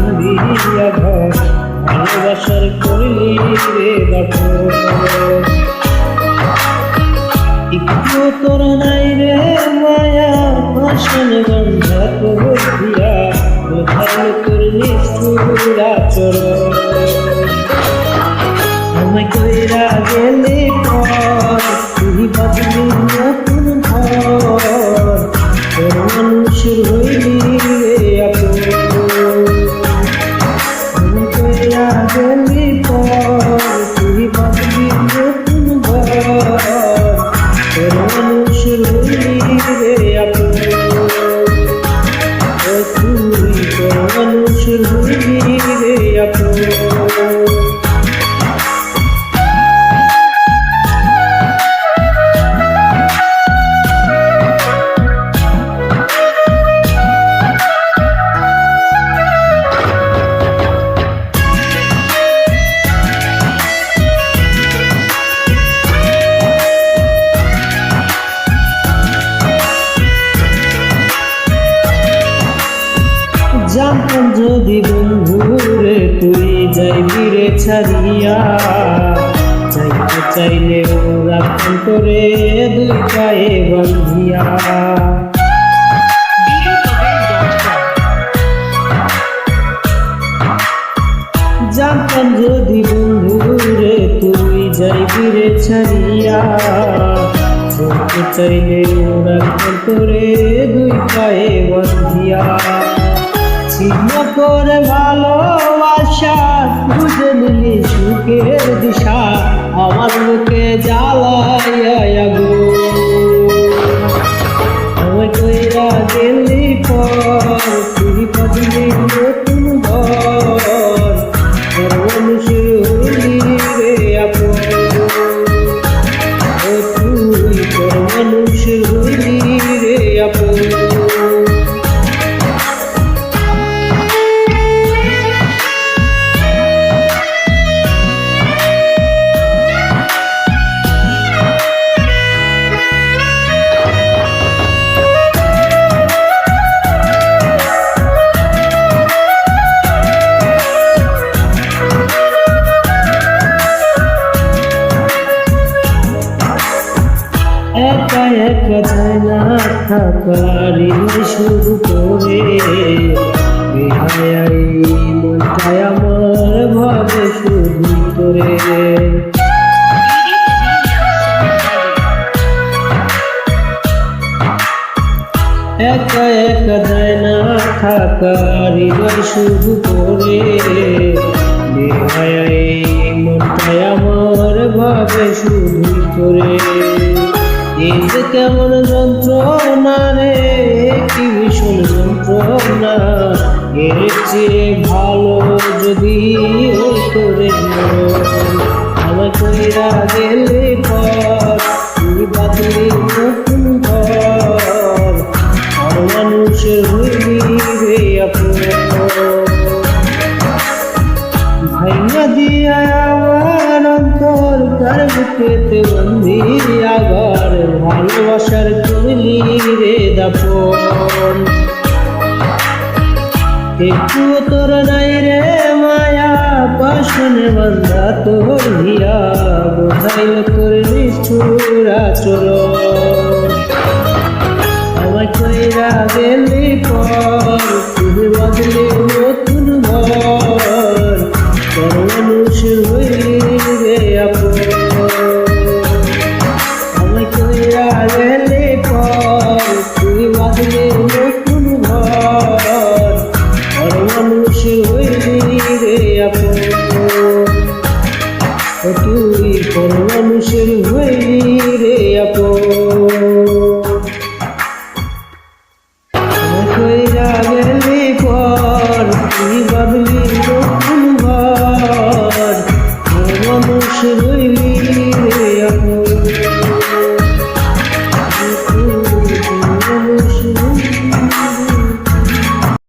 আঘাত ভালোবাসার করলি রে একটু তোর নাই রে মায়া, ভাষণ গন্ধা দিয়া কোথায় তোর নিষ্ঠুরা চর আমায় কইরা গেলে পর, তুই বাদলি যদি বন্ধুরে তুই যাইবি রে ছাড়িয়া। যাইতে চাইলে ওরা করে দুই পায়ে বন্ধিয়া জানতাম যদি বন্ধুরে তুই যাইবি রে ছাড়িয়া। চাইলে ওরা করে দুই পায়ে বন্ধিয়া ছিন্ন করে ভালোবাসা বুঝে নিলি সুখের দিশা আমার লোকে জ্বালাইয়া গো কইরা গেলি পর একা একা না থাকারি শুরু করে। বেহায়াই মনটায় আমার ভাবে শুধু করে। একা একা যায় না থাকারি শুরু করে। বেহায়াই মনটায় আমার ভাবে শুধু করে। এই যে কেমন যন্ত্রণা রে? কি ভীষণ যন্ত্রণা। এর চেয়ে ভালো যদি হইতো রে কইরা গেলে তার বুকেতে বন্দি আগার ভালোবাসার করলি রে দাপন। একটু তোর নাই রে মায়া পাশনে বান্ধা তোর হিয়া, বোঝাইল তোর নিষ্ঠুরা চলো আমায় কইরা গেলি মানুষ রইলি রে আপন